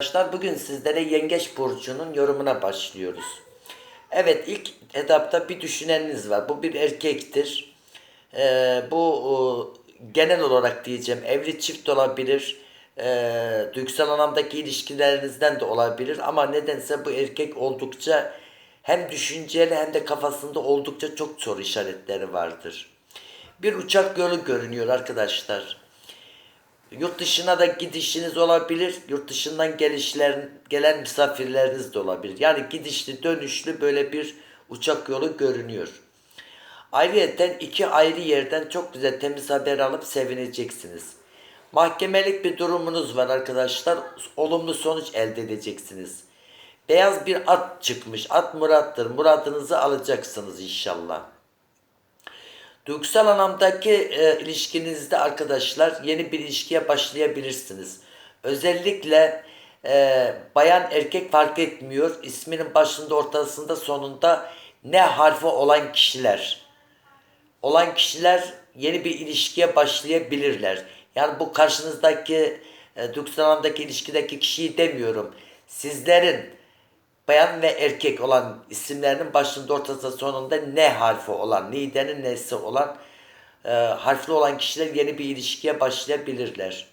Arkadaşlar bugün sizlere Yengeç Burcu'nun yorumuna başlıyoruz. Evet ilk etapta bir düşüneniniz var. Bu bir erkektir. Ee, bu e, genel olarak diyeceğim evli çift olabilir. Ee, duygusal anlamdaki ilişkilerinizden de olabilir. Ama nedense bu erkek oldukça hem düşünceli hem de kafasında oldukça çok soru işaretleri vardır. Bir uçak yolu görünüyor arkadaşlar. Yurt dışına da gidişiniz olabilir. Yurt dışından gelişler, gelen misafirleriniz de olabilir. Yani gidişli dönüşlü böyle bir uçak yolu görünüyor. Ayrıyeten iki ayrı yerden çok güzel temiz haber alıp sevineceksiniz. Mahkemelik bir durumunuz var arkadaşlar. Olumlu sonuç elde edeceksiniz. Beyaz bir at çıkmış. At murattır. Muradınızı alacaksınız inşallah. Duygusal anlamdaki e, ilişkinizde arkadaşlar yeni bir ilişkiye başlayabilirsiniz. Özellikle e, bayan erkek fark etmiyor. İsminin başında ortasında sonunda ne harfi olan kişiler. Olan kişiler yeni bir ilişkiye başlayabilirler. Yani bu karşınızdaki e, duygusal anlamdaki ilişkideki kişiyi demiyorum. Sizlerin bayan ve erkek olan isimlerinin başında ortasında sonunda ne harfi olan, nidenin nesi olan e, harfli olan kişiler yeni bir ilişkiye başlayabilirler.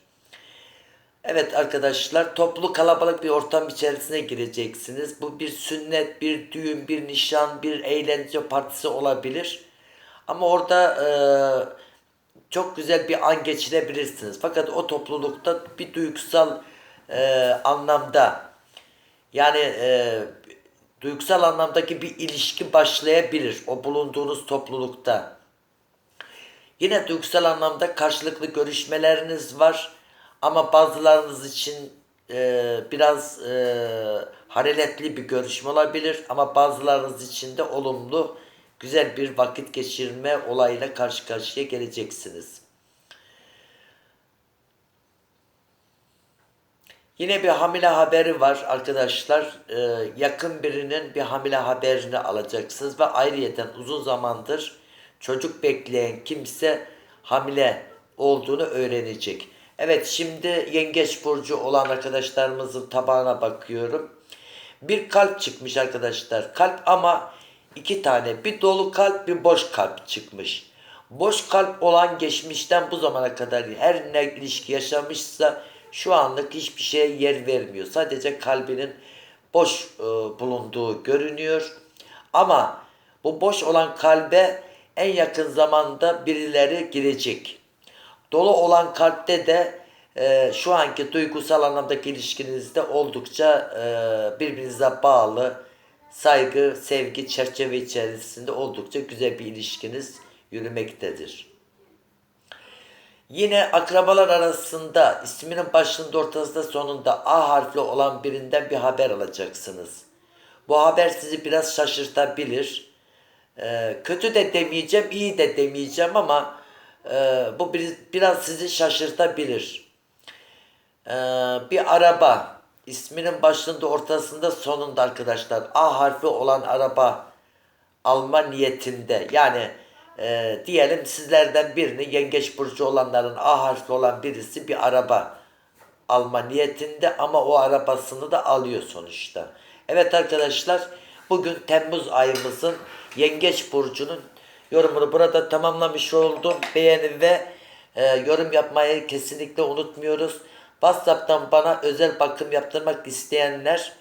Evet arkadaşlar toplu kalabalık bir ortam içerisine gireceksiniz. Bu bir sünnet, bir düğün, bir nişan, bir eğlence partisi olabilir. Ama orada e, çok güzel bir an geçirebilirsiniz. Fakat o toplulukta bir duygusal e, anlamda yani e, duygusal anlamdaki bir ilişki başlayabilir o bulunduğunuz toplulukta. Yine duygusal anlamda karşılıklı görüşmeleriniz var ama bazılarınız için e, biraz e, hararetli bir görüşme olabilir ama bazılarınız için de olumlu güzel bir vakit geçirme olayla karşı karşıya geleceksiniz. Yine bir hamile haberi var arkadaşlar. Ee, yakın birinin bir hamile haberini alacaksınız ve ayrıyeten uzun zamandır çocuk bekleyen kimse hamile olduğunu öğrenecek. Evet şimdi yengeç burcu olan arkadaşlarımızın tabağına bakıyorum. Bir kalp çıkmış arkadaşlar. Kalp ama iki tane. Bir dolu kalp bir boş kalp çıkmış. Boş kalp olan geçmişten bu zamana kadar her ne ilişki yaşamışsa şu anlık hiçbir şeye yer vermiyor. Sadece kalbinin boş e, bulunduğu görünüyor. Ama bu boş olan kalbe en yakın zamanda birileri girecek. Dolu olan kalpte de e, şu anki duygusal anlamdaki ilişkinizde oldukça e, birbirinize bağlı, saygı, sevgi çerçeve içerisinde oldukça güzel bir ilişkiniz yürümektedir. Yine akrabalar arasında isminin başında ortasında sonunda A harfli olan birinden bir haber alacaksınız. Bu haber sizi biraz şaşırtabilir. Ee, kötü de demeyeceğim, iyi de demeyeceğim ama e, bu bir, biraz sizi şaşırtabilir. Ee, bir araba isminin başında ortasında sonunda arkadaşlar A harfi olan araba alma niyetinde yani e, diyelim sizlerden birini yengeç burcu olanların A harfi olan birisi bir araba alma niyetinde ama o arabasını da alıyor sonuçta. Evet arkadaşlar bugün Temmuz ayımızın yengeç burcunun yorumunu burada tamamlamış oldum. Beğeni ve e, yorum yapmayı kesinlikle unutmuyoruz. WhatsApp'tan bana özel bakım yaptırmak isteyenler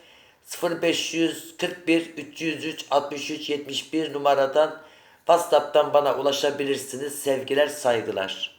0541 303 63 71 numaradan WhatsApp'tan bana ulaşabilirsiniz. Sevgiler, saygılar.